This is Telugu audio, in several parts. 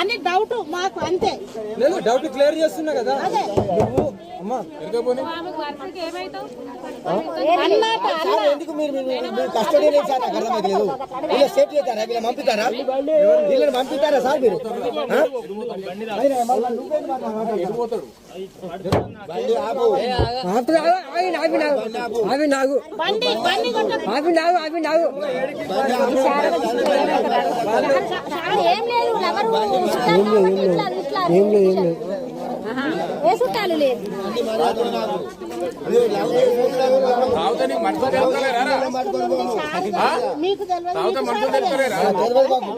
అని డౌట్ మాకు అంతే. లేదు డౌట్ క్లియర్ చేస్తున్నా కదా. నువ్వు అమ్మా ఎందుకు మీరు మీరు- మీరు- మీరు కస్టడీ లేదు సార్ నాకు అర్థమైతలేదు వీళ్ళు సేఫ్ చేస్తారా? వీళ్ళని వీళ్ళని సార్ మీరు. అవి కొట్ట. అవి నాకు అవి నాకు ఏం లేదు ఏం లేదు ఏం లేదు. చుట్టాలు లేదు మీకు తెలియదు తెలియదు. బాబు.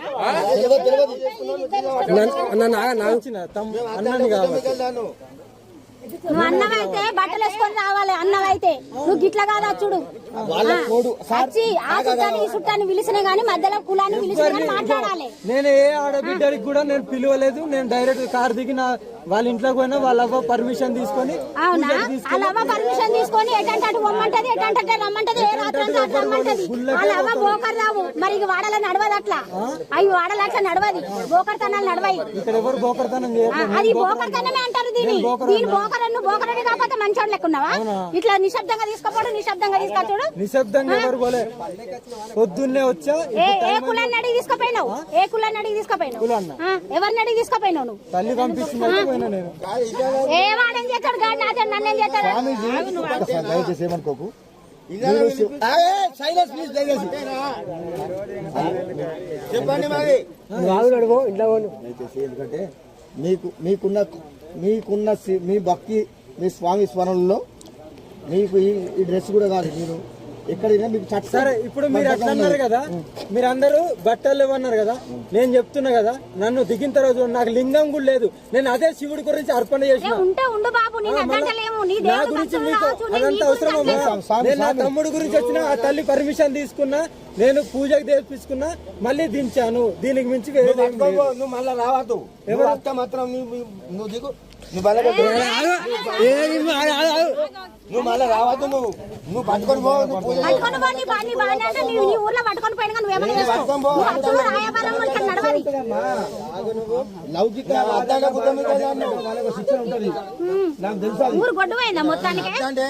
తెలియదు అన్న. నువ్వు అన్నమైతే బట్టలు వేసుకొని రావాలి అన్నమైతే నువ్వు గిట్ల కాదా చూడు. వచ్చి ఆ చుట్టాన్ని ఈ చుట్టాన్ని పిలిచిన గానీ మధ్యలో కులాన్ని పిలిచిన గానీ మాట్లాడాలి. నేను ఏ ఆడబిడ్డకి కూడా నేను పిలవలేదు. నేను డైరెక్ట్ కార్ దిగి నా వాళ్ళ ఇంట్లోకి పోయినా వాళ్ళ అవ్వ పర్మిషన్ తీసుకొని అవునా? వాళ్ళ అవ్వ పర్మిషన్ తీసుకొని ఎటంటే అటు పొమ్మంటది ఎటంటే అటు రమ్మంటది ఏ రాత్రి అంతా అటు రమ్మంటది. వాళ్ళ అవ్వ బోకర్ రావు. మరి వాడల నడవదు అట్లా అవి వాడల అట్లా నడవది. బోకర్ తనాలు నడవాయి. ఇక్కడ ఎవరు చేయరు? అది బోకర్ తనమే అంటారు దీని దీని బోకర్ నువ్వు బోకర్ అని కాకపోతే మంచోడు లెక్కున్నావా? ఇట్లా నిశ్శబ్దంగా తీసుకపోవడం నిశ్శబ్దంగా తీసుకొచ్చుడు. నిశ్శబ్దంగా ఎవరు పోలే? పొద్దున్నే వచ్చా ఏ ఏ కులాన్ని అడిగి తీసుకుపోయినావు? ఏ కులాన్ని అడిగి తీసుకుపోయినావు? ఎవరిని అడిగి తీసుకుపోయినావు నువ్వు? తల్లి ఏ వాడని చేస్తాడు? గాడి నాతో నన్నేం చేస్తాడు? స్వామీజీ, ఒక్కసారి దయచేసి ఏమనుకోకు. ఏ. చెప్పండి మరి. ఎందుకంటే మీకు మీకున్న మీకున్న సి- మీ భక్తి మీ స్వామి స్మరణలో మీకు ఈ ఈ డ్రెస్ కూడా కాదు మీరు. ఎక్కడైనా మీకు చట్ట సరే ఇప్పుడు మీరు అట్లా అన్నారు కదా మీరు అందరూ బట్టలు ఇవ్వన్నారు కదా నేను చెప్తున్నా కదా నన్ను దిగిన తర్వాత నాకు లింగం కూడా లేదు. నేను అదే శివుడి గురించి అర్పణ చేసిన. ఉంటే ఉండు బాబు నీ గురించి మీకు అదంతా నీ నేను. తమ్ముడు గురించి వచ్చిన ఆ తల్లి పర్మిషన్ తీసుకున్నా నేను పూజకు తెప్పించుకున్నా మళ్ళీ దించాను. దీనికి మించి మళ్ళా రావద్దు. ఎవరు? అత్త మాత్రం నువ్వు దిగు. నువ్వు బల నువ్వు మళ్ళా రావద్దు నువ్వు. నువ్వు పట్టుకొని పో ఇక్కడ లౌకిక నాకు తెలుసు అంటే!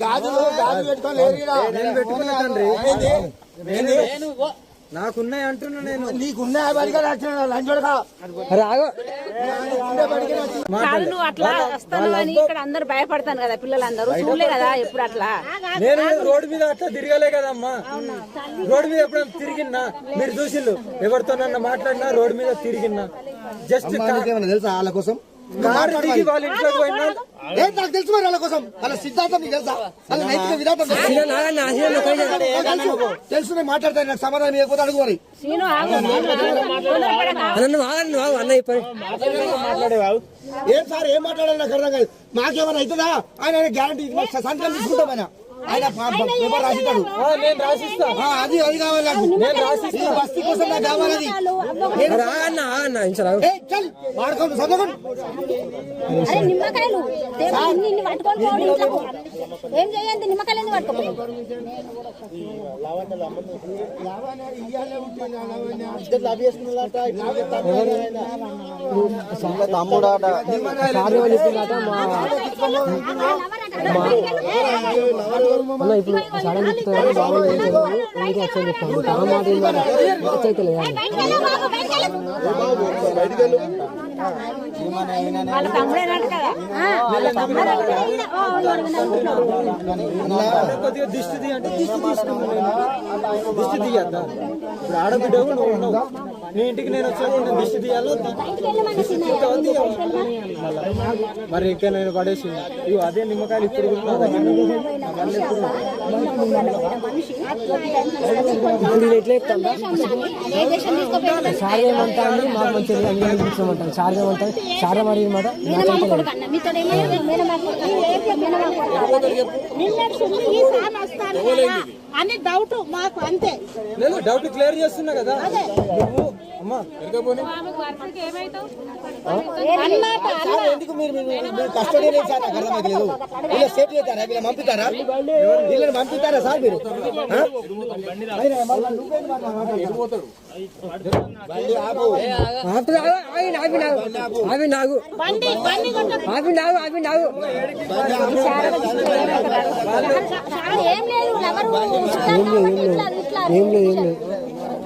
గాజులు గాజులు పెట్టుకొని లేరు నాకున్నాయి అంటున్నా నేను. నీకున్న బడిగా వచ్చిన లంచోడగా అరే ఆగు ఉండే బడిగా వచ్చిన కాదు నువ్వు అట్లా వస్తాను అని ఇక్కడ అందరు భయపడతాను కదా పిల్లలందరూ. చూడలే కదా ఎప్పుడు అట్లా. నేను రోడ్డు మీద అట్లా తిరగలే కదమ్మా. రోడ్డు మీద ఎప్పుడైనా తిరిగినా మీరు చూసిండు ఎవరితోనన్నా మాట్లాడినా రోడ్డు మీద తిరిగినా జస్ట్ తెలుసా వాళ్ళ కోసం? కారు దిగి వాళ్ళ ఇంట్లోకి పోయినా? ఏ నాకు తెలుసు మరి వాళ్ళ కోసం. వాళ్ళ సిద్ధాంతం నీకు తెలుసా? వాళ్ళ నైతిక విధానం తెలుసా? నేను మాట్లాడతాను నాకు సమాధానం ఇవ్వకపోతే అడుగు మరి. ఏం సార్ ఏం మాట్లాడాలి నాకు అర్థం కాదు. మాకేమైనా అవుతుందా? ఆయన ఆయన గ్యారంటీ సంతకం తీసుకుంటాం ఆయన. ఆయన ప- ప- పేపర్ రాసిస్తాడు ఆ, నేను రాసిస్తా ఆ, అది అది కావాలి నాకు నేను రాసిస్తా ఈ బస్తీ కోసం నాకు కావాలి అది అరే ఆగన్న ఆగన్న ఇంచు రాగు ఏయ్, చల్ వాడుకోండి చదవకండి అరే నిమ్మకాయలు దేవుడు ఇన్ని ఇన్ని పట్టుకొని పోడు ఇంట్లోకి. ఏం చేయండి నిమ్మకాయలు ఎందుకు పట్టుకోపోయి తమ్ముడాట కార్యవాళ్ళు చెప్పిందట మా అన్న ఇప్పుడు సడన్ చెప్తున్నారు బాబు అందుకే చెప్తాను ఆ మాట ఏంటంటే దిష్టి దిష్టి దిష్టి తీయద్దా? ఇప్పుడు ఆడబిడ్డ నువ్వు ఉన్నావు నీ ఇంటికి నేను వచ్చినప్పుడు దిష్టి తీయాలో? మరి ఇంకా నేను పడేసి ఇగో అదే నిమ్మకాయలు ఇప్పుడు అండి మాకు మరి మాట అని డౌట్ మాకు అంతే. డౌట్ క్లియర్ చేస్తున్నా కదా. నువ్వు ఎందుకు మీరు కస్టడీ సార్ నాకు వీళ్ళ సేఫ్ చేస్తారా వీళ్ళని సార్. అవి నాగు. అవి నాగు అవి నాగు. లేదు ఏం లేదు ఏం లేదు.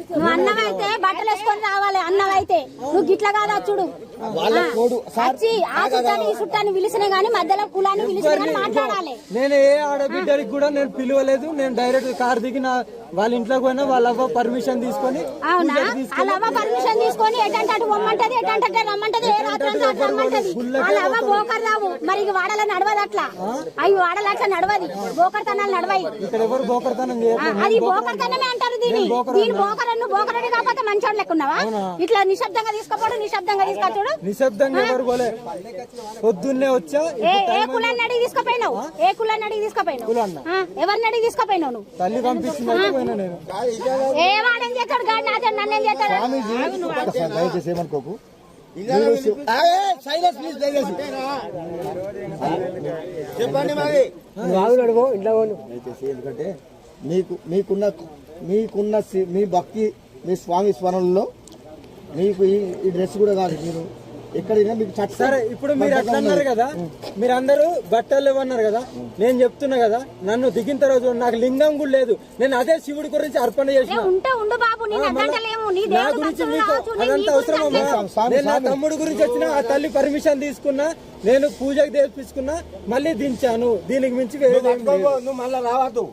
తెలియదు అన్న నువ్వు అన్నమైతే బట్టలు వేసుకొని రావాలి అన్నమైతే నువ్వు గిట్ల కాదా చూడు? వచ్చి ఆ చుట్టాన్ని పిలిచిన గానీ మధ్యలో కులాన్ని పిలిచిన గానీ మాట్లాడాలి. నేను ఏ ఆడబిడ్డకి కూడా నేను పిలవలేదు. నేను డైరెక్ట్ కార్ దిగి నా వాళ్ళ ఇంట్లోకి పోయినా వాళ్ళ అవ్వ పర్మిషన్ తీసుకొని అవునా? వాళ్ళ అవ్వ పర్మిషన్ తీసుకొని ఎటంటే అటు పొమ్మంటది ఎటంటే అటు రమ్మంటది ఏ రాత్రి అంతా అటు రమ్మంటది. వాళ్ళ అవ్వ బోకర్ రావు. మరి ఇక వాడల నడవదు అట్లా. అవి వాడల అట్లా నడవది. బోకర్ తనాలు నడవాయి. ఇక్కడ ఎవరు బోకర్తనం అది బోకర్ తనమే అంటారు దీన్ని. దీని బోకర్ అన్ను బోకరని కాకపోతే మంచోడు లెక్కున్నావా? ఇట్లా నిశ్శబ్దంగా తీసుకోపోడు నిశ్శబ్దంగా తీసుకొచ్చుడు. నిశ్శబ్దంగా పొద్దున్నే వచ్చా ఏ ఏ కులాన్ని అడిగి తీసుకుపోయినావు? ఏ కులాన్ని అడిగి తీసుకుపోయినావు? ఎవరిని అడిగి తీసుకుపోయినావు నువ్వు? తల్లి పంపించింది పోయినా నేను. ఏ వాడేం చేస్తాడు? గాడి నాతో నన్నేం చేస్తాడు? ఒక్కసారి దయచేసి ఏమనుకోకు. సైలెన్స్ ప్లీజ్ దయచేసి. చెప్పండి మరి. ఎందుకంటే మీకు మీకున్న మీకున్న మీ భక్తి మీ స్వామి స్మరణలో మీకు ఈ ఈ డ్రెస్ కూడా కాదు మీరు. ఎక్కడైనా మీకు చట్ట సరే ఇప్పుడు మీరు అట్లా అన్నారు కదా మీరు అందరూ బట్టలు ఇవ్వన్నారు కదా నేను చెప్తున్నా కదా నన్ను దిగిన తర్వాత నాకు లింగం కూడా లేదు. నేను అదే శివుడి గురించి అర్పణ చేసిన. ఉంటే ఉండు బాబు నేను అద్దంటలేము నీ గురించి మీకు అదంతా నేను నా. తమ్ముడు గురించి వచ్చిన ఆ తల్లి పర్మిషన్ తీసుకున్నా నేను పూజకు తెప్పించుకున్నా మళ్ళీ దించాను. దీనికి మించి మళ్ళీ రావద్దు.